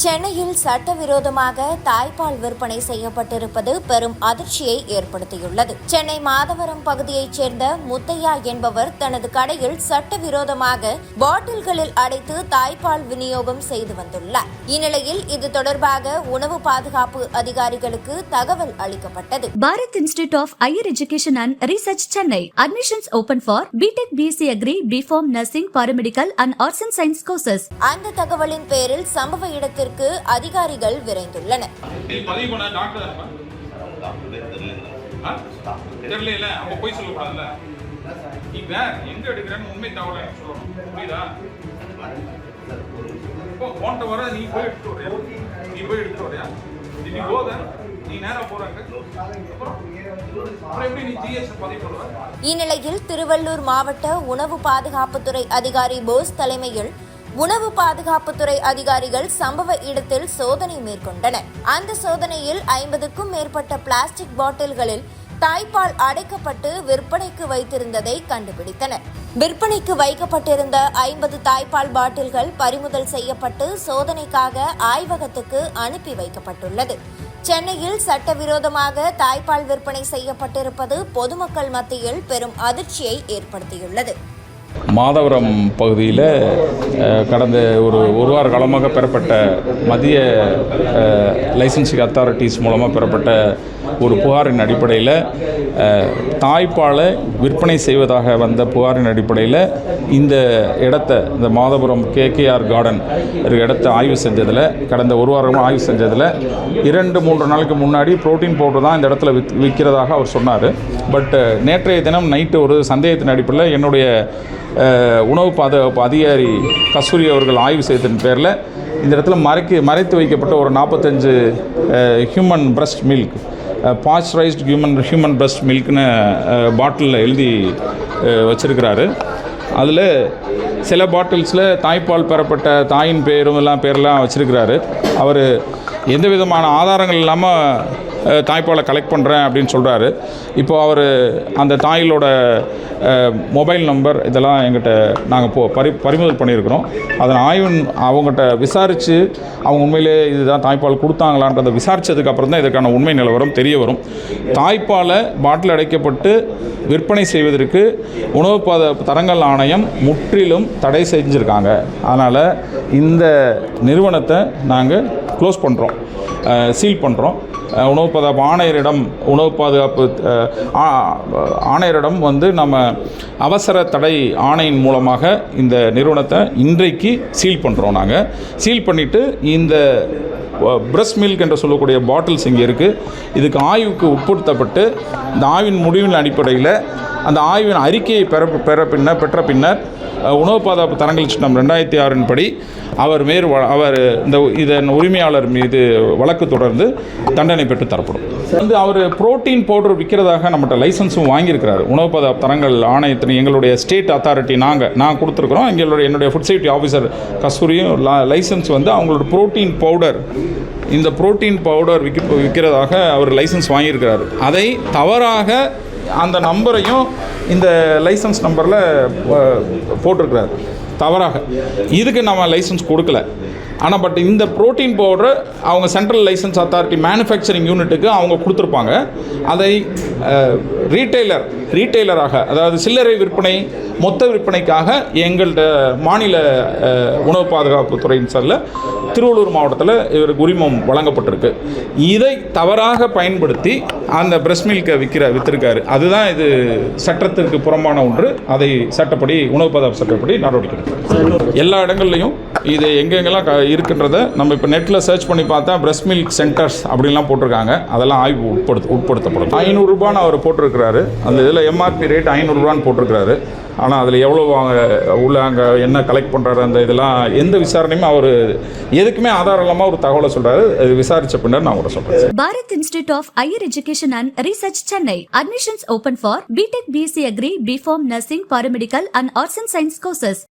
சென்னையில் சட்டவிரோதமாக தாய்ப்பால் விற்பனை செய்யப்பட்டிருப்பது பெரும் அதிர்ச்சியை ஏற்படுத்தியுள்ளது சென்னை மாதவரம் பகுதியைச் சேர்ந்த முத்தையா என்பவர் தனது கடையில் சட்டவிரோதமாக பாட்டில்களில் அடைத்து தாய்ப்பால் விநியோகம் செய்து வந்துள்ளார் இந்நிலையில் இது தொடர்பாக உணவு பாதுகாப்பு அதிகாரிகளுக்கு தகவல் அளிக்கப்பட்டது Bharat Institute of Higher Education and Research Chennai. Admissions open for BTech BC Agri, BPharm Nursing, Paramedical and Arts and Science courses. அந்த தகவலின் பேரில் சம்பவ இடத்திற்கு அதிகாரிகள் விரைந்துள்ளனர். இந்நிலையில் திருவள்ளூர் மாவட்ட உணவு பாதுகாப்புத்துறை அதிகாரி போஸ் தலைமையில் உணவு பாதுகாப்புத்துறை அதிகாரிகள் சம்பவ இடத்தில் சோதனை மேற்கொண்டனர். அந்த சோதனையில் ஐம்பதுக்கும் மேற்பட்ட பிளாஸ்டிக் பாட்டில்களில் தாய்ப்பால் அடைக்கப்பட்டு விற்பனைக்கு வைத்திருந்ததை கண்டுபிடித்தனர். விற்பனைக்கு வைக்கப்பட்டிருந்த ஐம்பது தாய்ப்பால் பாட்டில்கள் பறிமுதல் செய்யப்பட்டு சோதனைக்காக ஆய்வகத்துக்கு அனுப்பி வைக்கப்பட்டுள்ளது. சென்னையில் சட்டவிரோதமாக தாய்ப்பால் விற்பனை செய்யப்பட்டிருப்பது பொதுமக்கள் மத்தியில் பெரும் அதிர்ச்சியை ஏற்படுத்தியுள்ளது. மாதவரம் பகுதியில் கடந்த ஒரு ஒரு வார காலமாக பெறப்பட்ட மத்திய லைசன்சிங் அத்தாரிட்டிஸ் மூலமாக பெறப்பட்ட ஒரு புகாரின் அடிப்படையில் தாய்ப்பாலை விற்பனை செய்வதாக வந்த புகாரின் அடிப்படையில் இந்த இடத்த இந்த மாதபுரம் கேகேஆர் கார்டன் இருக்க இடத்த ஆய்வு செஞ்சதில் கடந்த ஒரு வாரமாக ஆய்வு செஞ்சதில் இரண்டு மூன்று நாளுக்கு முன்னாடி புரோட்டீன் பவுடர் தான் இந்த இடத்துல வித் விற்கிறதாக அவர் சொன்னார். பட் நேற்றைய தினம் நைட்டு ஒரு சந்தேகத்தின் அடிப்படையில் என்னுடைய உணவு பாதுகாப்பு அதிகாரி கஸ்தூரி அவர்கள் ஆய்வு செய்ததன் பேரில் இந்த இடத்துல மறைக்க மறைத்து வைக்கப்பட்ட ஒரு நாற்பத்தஞ்சு human breast milk pasteurised human human breast மில்க்னு பாட்டிலில் எழுதி வச்சுருக்கிறாரு. அதில் சில பாட்டில்ஸில் தாய்ப்பால் பெறப்பட்ட தாயின் பேரும் எல்லாம் பேரெல்லாம் வச்சுருக்கிறாரு. அவர் எந்த விதமான ஆதாரங்கள் இல்லாமல் தாய்ப்பாலை கலெக்ட் பண்ணுறேன் அப்படின்னு சொல்கிறாரு இப்போது அவர் அந்த தாயிலோட மொபைல் நம்பர் இதெல்லாம் எங்கிட்ட நாங்கள் போ பறி பறிமுதல் பண்ணியிருக்கிறோம். அதன் ஆய்வு அவங்ககிட்ட விசாரித்து அவங்க உண்மையிலே இதுதான் தாய்ப்பால் கொடுத்தாங்களான்றதை விசாரித்ததுக்கு அப்புறம் தான் இதற்கான உண்மை நிலவரம் தெரிய வரும். தாய்ப்பாலை பாட்டில் அடைக்கப்பட்டு விற்பனை செய்வதற்கு உணவு பாத தரங்கள் ஆணையம் முற்றிலும் தடை செஞ்சுருக்காங்க. அதனால் இந்த நிறுவனத்தை நாங்கள் க்ளோஸ் பண்ணுறோம் சீல் பண்ணுறோம் உணவு பாதுகாப்பு ஆணையரிடம் உணவு பாதுகாப்பு ஆணையரிடம் வந்து நம்ம அவசர தடை ஆணையின் மூலமாக இந்த நிறுவனத்தை இன்றைக்கு சீல் பண்ணுறோம் நாங்கள் சீல் பண்ணிவிட்டு இந்த பிரஸ் மில்க் என்று சொல்லக்கூடிய பாட்டில்ஸ் இங்கே இருக்குது இதுக்கு ஆய்வுக்கு உட்படுத்தப்பட்டு இந்த ஆய்வின் முடிவின் அடிப்படையில் அந்த ஆய்வின் அறிக்கையை பெற பெற பின்னர் பெற்ற பின்னர் உணவு பாதுகாப்பு தரங்கள் சட்டம் ரெண்டாயிரத்தி ஆறின் படி அவர் மேற் வ- அவர் இந்த இதன் உரிமையாளர் மீது வழக்கு தொடர்ந்து தண்டனை பெற்று தரப்படும். வந்து அவர் புரோட்டீன் பவுடர் விற்கிறதாக நம்மகிட்ட லைசன்ஸும் வாங்கியிருக்கிறார். உணவு பாதுகாப்பு தரங்கள் ஆணையத்தின் எங்களுடைய ஸ்டேட் அத்தாரிட்டி நாங்கள் நான் கொடுத்துருக்குறோம். எங்களுடைய என்னுடைய ஃபுட் சேஃப்டி ஆஃபீஸர் கஸ்தூரியும் லைசன்ஸ் வந்து அவங்களோட புரோட்டீன் பவுடர் இந்த புரோட்டீன் பவுடர் விற்க விற்கிறதாக அவர் லைசன்ஸ் வாங்கியிருக்கிறாரு. அதை தவறாக அந்த நம்பரையும் இந்த லைசன்ஸ் நம்பரில் போட்டிருக்கிறாரு. தவறாக. இதுக்கு நம்ம லைசன்ஸ் கொடுக்கல. ஆனால் பட் இந்த புரோட்டீன் பவுடர் அவங்க சென்ட்ரல் லைசன்ஸ் அத்தாரிட்டி மேனுஃபேக்சரிங் யூனிட்டுக்கு அவங்க கொடுத்துருப்பாங்க. அதை ரீட்டைலர் ரீட்டைலராக அதாவது சில்லறை விற்பனை மொத்த விற்பனைக்காக எங்கள்கிட்ட மாநில உணவு பாதுகாப்பு துறையின் சார்பில் திருவள்ளூர் மாவட்டத்தில் இவருக்கு உரிமம் வழங்கப்பட்டிருக்கு. இதை தவறாக பயன்படுத்தி அந்த பிரஸ் மில்கை விற்கிற வித்திருக்காரு. அதுதான் இது சட்டத்திற்கு புறம்பான ஒன்று. அதை சட்டப்படி உணவு பாதுகாப்பு சட்டப்படி நடவடிக்கை எல்லா இடங்கள்லையும் இது எங்கெங்கெல்லாம் இருக்கின்றத நம்ம இப்போ நெட்டில் சர்ச் பண்ணி பார்த்தா பிரஸ்ட் மில்க் சென்டர்ஸ் அப்படின்லாம் போட்டிருக்காங்க. அதெல்லாம் ஆய்வு உட்படுத்த உட்படுத்தப்படும். ஐநூறுரூபான்னு அவர் போட்டிருக்கிறாரு. அந்த இதில் எம்ஆர்பி ரேட் ஐநூறுரூவான்னு போட்டிருக்கிறாரு. ஆனால் அதில் எவ்வளோ அவங்க உள்ள அங்கே என்ன கலெக்ட் பண்ணுறாரு அந்த இதெல்லாம் எந்த விசாரணையுமே அவர் எதுக்குமே ஆதாரம் இல்லாமல் ஒரு தகவலை சொல்கிறாரு அது விசாரித்த பின்னர் நான் கூட சொல்கிறேன் Bharat institute of higher education and research Chennai. Admissions open for BTech BSc agri BPharm nursing paramedical and arts and science courses